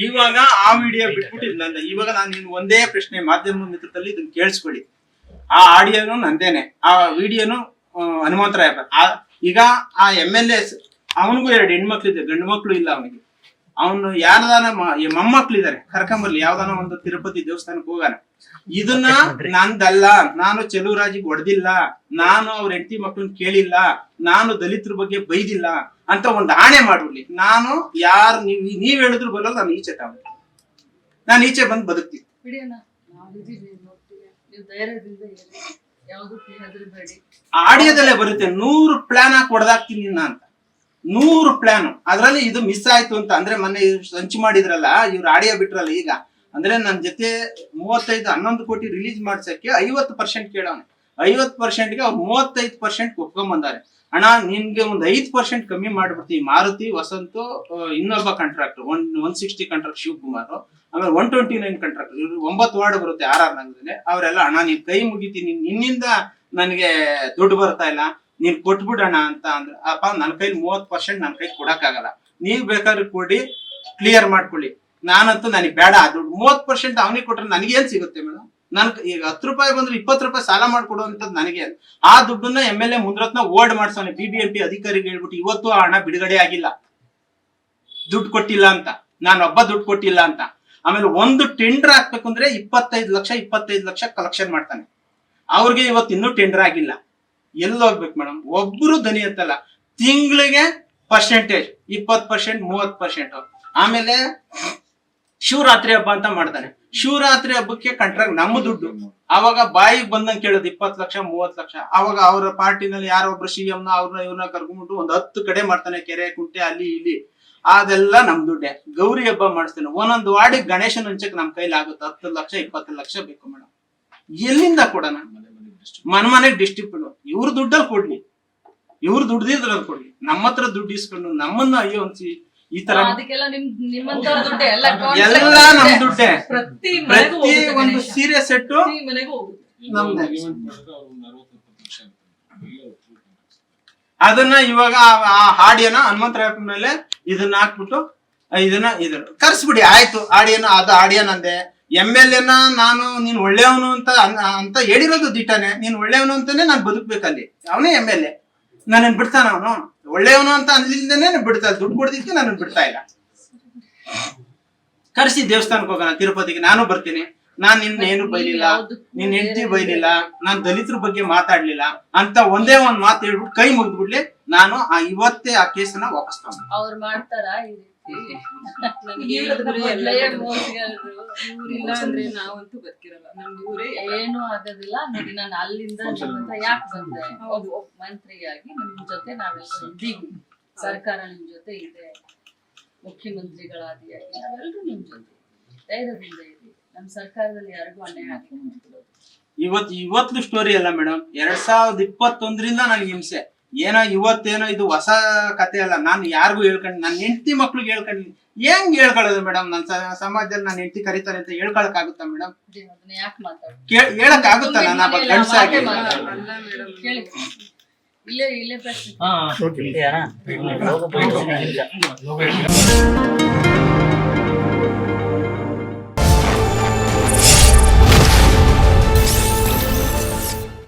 ಇವಾಗ ಆ ವಿಡಿಯೋ ಬಿಟ್ಬಿಟ್ಟು ನನ್ನ ನಂದು. ಇವಾಗ ನಾನು ನಿನ್ ಒಂದೇ ಪ್ರಶ್ನೆ ಮಾಧ್ಯಮ ಮಿತ್ರದಲ್ಲಿ ಇದನ್ನ ಕೇಳಿಸ್ಕೊಳ್ಳಿ. ಆ ಆಡಿಯೋನು ನಂದೇನೆ. ಆ ವಿಡಿಯೋನು ಹನುಮಂತರಾಯ ಈಗ ಆ ಎಂ ಎಲ್ ಎಸ್ ಅವನಿಗೂ ಎರಡು ಹೆಣ್ಮಕ್ಳಿದೆ. ಗಂಡು ಮಕ್ಳು ಇಲ್ಲ ಅವನಿಗೆ. ಅವನು ಯಾರದಾನ ಮೊಮ್ಮಕ್ಳು ಇದಾರೆ ಕರ್ಕೊಂಬರ್ಲಿ. ಯಾವ್ದಾನ ಒಂದು ತಿರುಪತಿ ದೇವಸ್ಥಾನಕ್ಕೆ ಹೋಗಾನ. ಇದನ್ನ ನಂದಲ್ಲ. ನಾನು ಚೆಲುವರಾಜಿಗೆ ಹೊಡೆದಿಲ್ಲ. ನಾನು ಅವ್ರ ಹೆಂಡತಿ ಮಕ್ಳನ್ನ ಕೇಳಿಲ್ಲ. ನಾನು ದಲಿತರ ಬಗ್ಗೆ ಬೈದಿಲ್ಲ. ಅಂತ ಒಂದು ಆಣೆ ಮಾಡ್ಬಿಡ್ಲಿ ನಾನು ಯಾರು ನೀವ್ ನೀವ್ ಹೇಳಿದ್ರು ಬರಲ್ಲ ನಾನು ಈಚೆ ತಗೊಂಡು. ನಾನು ಈಚೆ ಬಂದು ಬದುಕ್ತೀನಿ. ಆಡಿಯೋದಲ್ಲೇ ಬರುತ್ತೆ ನೂರು ಪ್ಲಾನ್ ಹಾಕಿ ಹೊಡೆದಾಕ್ತೀನಿ ನಿನ್ನ ಅಂತ. ನೂರು ಪ್ಲಾನ್ ಅದ್ರಲ್ಲಿ ಇದು ಮಿಸ್ ಆಯ್ತು ಅಂತ ಅಂದ್ರೆ ಮೊನ್ನೆ ಇವ್ರು ಸಂಚು ಮಾಡಿದ್ರಲ್ಲ ಇವ್ರು ಆಡಿಯೋ ಬಿಟ್ರಲ್ಲ ಈಗ. ಅಂದ್ರೆ ನನ್ನ ಜೊತೆ ಮೂವತ್ತೈದು ಹನ್ನೊಂದು ಕೋಟಿ ರಿಲೀಸ್ ಮಾಡ್ಸಕ್ಕೆ ಐವತ್ತು ಪರ್ಸೆಂಟ್ ಕೇಳವನೆ ಐವತ್ತು ಪರ್ಸೆಂಟ್ಗೆ ಅವ್ರು ಮೂವತ್ತೈದು ಪರ್ಸೆಂಟ್ ಒಪ್ಕೊಂಬಂದಾರೆ ಅಣ್ಣ, ನಿನ್ಗೆ ಒಂದು ಐದ್ ಪರ್ಸೆಂಟ್ ಕಮ್ಮಿ ಮಾಡ್ಬಿಡ್ತೀವಿ ಮಾರುತಿ, ವಸಂತ ಇನ್ನೊಬ್ಬ contract one one sixty contract Shivakumar. ಆಮೇಲೆ ಒನ್ ಟ್ವೆಂಟಿ ನೈನ್ ಕಾಂಟ್ರಾಕ್ಟ್ ಇವ್ರು ವಾರ್ಡ್ ಬರುತ್ತೆ ಆರ್ ಆರ್ ನಗರದಲ್ಲಿ. ಅವರೆಲ್ಲ, ಅಣ್ಣ, ನೀನ್ ಕೈ ಮುಗಿತೀನಿ. ನಿನ್ನಿಂದ ನನಗೆ ದುಡ್ಡು ಬರ್ತಾ ಇಲ್ಲ. ನೀನ್ ಕೊಟ್ಬಿಡೋಣ ಅಂತ ಅಂದ್ರೆ. ಅಪ್ಪ ನನ್ನ ಕೈಲಿ ಮೂವತ್ ಪರ್ಸೆಂಟ್ ನನ್ನ ಕೈ ಕೊಡಕ್ಕಾಗಲ್ಲ. ನೀವ್ ಬೇಕಾದ್ರೆ ಕೊಡಿ ಕ್ಲಿಯರ್ ಮಾಡ್ಕೊಳ್ಳಿ. ನಾನಂತೂ ನನಗೆ ಬೇಡ. ದುಡ್ಡು ಮೂವತ್ ಪರ್ಸೆಂಟ್ ಅವನಿಗೆ ಕೊಟ್ರೆ ನನಗೆ ಏನ್ ಸಿಗುತ್ತೆ ಮೇಡಮ್ ನನ್ ಈಗ ಹತ್ತು ರೂಪಾಯಿ ಬಂದ್ರೆ ಇಪ್ಪತ್ತು ರೂಪಾಯಿ ಸಾಲ ಮಾಡ್ಕೊಡುವಂತದ್ದು ನನಗೆ. ಆ ದುಡ್ಡನ್ನ M L A Munirathna hold ಮಾಡ್ಸೋನೆ. B B M P ಅಧಿಕಾರಿಗೆ ಹೇಳ್ಬಿಟ್ಟು ಇವತ್ತು ಆ ಹಣ ಬಿಡುಗಡೆ ಆಗಿಲ್ಲ. ದುಡ್ಡು ಕೊಟ್ಟಿಲ್ಲ ಅಂತ. ನಾನು ಒಬ್ಬ ದುಡ್ಡು ಕೊಟ್ಟಿಲ್ಲ ಅಂತ. ಆಮೇಲೆ ಒಂದು ಟೆಂಡರ್ ಹಾಕ್ಬೇಕು ಅಂದ್ರೆ ಇಪ್ಪತ್ತೈದು ಲಕ್ಷ ಇಪ್ಪತ್ತೈದು ಲಕ್ಷ ಕಲೆಕ್ಷನ್ ಮಾಡ್ತಾನೆ. ಅವ್ರಿಗೆ ಇವತ್ತು ಇನ್ನೂ ಟೆಂಡರ್ ಆಗಿಲ್ಲ. ಎಲ್ಲಿ ಹೋಗ್ಬೇಕು ಮೇಡಮ್ ಒಬ್ರು ಧನಿ ಅಂತಲ್ಲ ತಿಂಗಳಿಗೆ ಪರ್ಸೆಂಟೇಜ್ ಇಪ್ಪತ್ತು ಪರ್ಸೆಂಟ್ ಮೂವತ್ತು ಪರ್ಸೆಂಟ್ ಆಮೇಲೆ ಶಿವರಾತ್ರಿ ಹಬ್ಬ ಅಂತ ಮಾಡ್ತಾರೆ. ಶಿವರಾತ್ರಿ ಹಬ್ಬಕ್ಕೆ ಕಂಟ್ರಾಕ್ಟ್ ನಮ್ಮ ದುಡ್ಡು. ಅವಾಗ ಬಾಯಿಗೆ ಬಂದಂಗೆ ಕೇಳೋದು ಇಪ್ಪತ್ತು ಲಕ್ಷ ಮೂವತ್ ಲಕ್ಷ. ಅವಾಗ ಅವರ ಪಾರ್ಟಿನಲ್ಲಿ ಯಾರೋ ಒಬ್ರು ಸಿ ನ ಅವ್ರನ್ನ ಇವ್ರನ್ನ ಕರ್ಕೊಂಡ್ಬಿಟ್ಟು ಒಂದ್ ಹತ್ತು ಕಡೆ ಮಾಡ್ತಾನೆ, ಕೆರೆ, ಕುಂಟೆ, ಅಲ್ಲಿ, ಇಲ್ಲಿ. ಅದೆಲ್ಲ ನಮ್ ದುಡ್ಡೆ. ಗೌರಿ ಹಬ್ಬ ಮಾಡಿಸ್ತೇನೆ. ಒಂದೊಂದು ವಾರ್ಡಿಗೆ ಗಣೇಶನ ಹಂಚಕ್ ನಮ್ ಕೈಲಿ ಆಗುತ್ತೆ. ಹತ್ತು ಲಕ್ಷ, ಇಪ್ಪತ್ತು ಲಕ್ಷ ಬೇಕು ಮೇಡಮ್ ಎಲ್ಲಿಂದ ಕೊಡೋಣ ಮನ್ ಮನೆಗೆ ಡಿಸ್ಟ್ರಿಬ್ಯೂಟ್ ಇವ್ರ ದುಡ್ಡಲ್ಲಿ ಕೊಡ್ಲಿ. ಇವ್ರ ದುಡ್ದಿದ್ರಲ್ಲಿ ಕೊಡ್ಲಿ. ನಮ್ಮ ಹತ್ರ ದುಡ್ಡು ಇಸ್ಕೊಂಡು ನಮ್ಮನ್ನ ಅಯ್ಯೋ ಅನ್ಸಿ ಈ ತರ ಅದಕ್ಕೆಲ್ಲ ನಿಮ್ ನಿಮ್ಮಂತವ್ರ ದುಡ್ಡೆ ಎಲ್ಲ ಎಲ್ಲ ನಮ್ ದುಡ್ಡೆ. ಪ್ರತಿ ಮನೆಗೂ ಪ್ರತಿ ಹೋಗುತ್ತೆ ಒಂದು ಗಣೇಶ. ಸೀರೆ ಸೆಟ್ಟು ಪ್ರತಿ ಮನೆಗೂ ಹೋಗುತ್ತೆ. ನಮ್ದೇ. ಅದನ್ನ ಇವಾಗ ಆ- ಆ ಹಾಡಿಯನ್ನ ಹನುಮಂತರಾಯ ಮೇಲೆ ಇದನ್ನ ಹಾಕ್ಬಿಟ್ಟು ಆ, ಇದನ್ನ ಇದನ್ನ ಕರ್ಸ್ಬಿಡಿ ಆಯ್ತು. ಆಡಿಯನ ಅದು ಆಡಿಯನಂದೆ ಎಂ ಎಲ್ ಎನ ನಾನು ನೀನ್ ಒಳ್ಳೆಯವನು ಅಂತ ಅನ್- ಅಂತ ಹೇಳಿರೋದು ದಿಟ್ಟನೆ. ನೀನ್ ಒಳ್ಳೆಯವನು ಅಂತಾನೆ ನಾನು ಬದುಕ್ಬೇಕಲ್ಲಿ. ಅವನೇ ಎಂ ಎಲ್ ಎ ನನ್ನ ಬಿಡ್ತಾನ ಅವನು? ಒಳ್ಳೆಯವನು ಅಂತ ಅನ್ಲಿಂದನೇ ಬಿಡ್ತಾ ದುಡ್ಡು ಕೊಡ್ದಿಕ್ಕೆ ನಾನು ಬಿಡ್ತಾ ಇಲ್ಲ. ಕರೆಸಿ ದೇವಸ್ಥಾನಕ್ಕೆ ಹೋಗೋಣ ತಿರುಪತಿಗೆ. ನಾನು ಬರ್ತೀನಿ. ನಾನ್ ನಿನ್ನ ಏನು ಬೈಲಿಲ್ಲ. ನಿನ್ ಹೆಂಡತಿ ಬೈಲಿಲ್ಲ. ನಾನ್ ದಲಿತರ ಬಗ್ಗೆ ಮಾತಾಡ್ಲಿಲ್ಲ. ಅಂತ ಒಂದೇ ಒಂದ್ ಮಾತು ಹೇಳ್ಬಿಟ್ಟು ಕೈ ಮುಗಿದ್ಬಿಡ್ಲಿ ನಾನು ಆ ಇವತ್ತೇ ಆ ಕೇಸನ್ನ ವಾಪಸ್ ತಗೊಂಡು ಅವ್ರು ಮಾಡ್ತಾರ ಇವ್ರಿಲ್ಲ ಅಂದ್ರೆ ನಾವಂತೂ ಬದುಕಿರಲ್ಲ ನಮ್ಗೆ ಊರೇ ಏನು ಆಗೋದಿಲ್ಲ ನೋಡಿ ನಾನು ಅಲ್ಲಿಂದ ನಿಮ್ಮ ಯಾಕೆ ಬಂದೆ? ಒಬ್ಬ ಮಂತ್ರಿಯಾಗಿ ನಿಮ್ ಜೊತೆ ನಾವೆಲ್ಲರೂ ಇದ್ದೀವಿ. ಸರ್ಕಾರ ನಿಮ್ ಜೊತೆ ಇದೆ. ಮುಖ್ಯಮಂತ್ರಿಗಳಾದಿಯಾಗಿ ನಾವೆಲ್ಲರೂ ನಿಮ್ ಜೊತೆ ಧೈರ್ಯದಿಂದ ಇರಿ ನಮ್ ಸರ್ಕಾರದಲ್ಲಿ ಯಾರಿಗೂ ಅನ್ಯಾಯ ಆಗಿಲ್ಲ ಇವತ್ ಇವತ್ತು ಸ್ಟೋರಿ ಅಲ್ಲ ಮೇಡಮ್ ಎರಡ್ ಸಾವಿರದ ಇಪ್ಪತ್ತೊಂದರಿಂದ ನನಗೆ ಹಿಂಸೆ. ಏನೋ ಇವತ್ತೇನೋ ಇದು ಹೊಸ ಕತೆ ಅಲ್ಲ. ನಾನು ಯಾರಿಗೂ ಹೇಳ್ಕೊಂಡು ನನ್ನ ಹೆಂಡತಿ ಮಕ್ಳಿಗೆ ಹೇಳ್ಕೊಂಡು ಹೆಂಗ್ ಹೇಳ್ಕೊಳ್ಳೋದು ಮೇಡಮ್? ನನ್ನ ಸಮಾಜದಲ್ಲಿ ನನ್ನ ಹೆಂಡತಿ ಕರೀತಾರೆ ಅಂತ ಹೇಳ್ಕೊಳಕ್ ಆಗುತ್ತಾ ಮೇಡಮ್ ಅದನ್ನ ಯಾಕೆ ಮಾತಾಡ ಹೇಳಕ್ ಆಗುತ್ತಾ ನಾನು ಗಂಡಸಾಗಿ ಇಲ್ಲೇ ಇಲ್ಲೇ ಪ್ರಶ್ನೆ. ಹಾ ಯಾರ?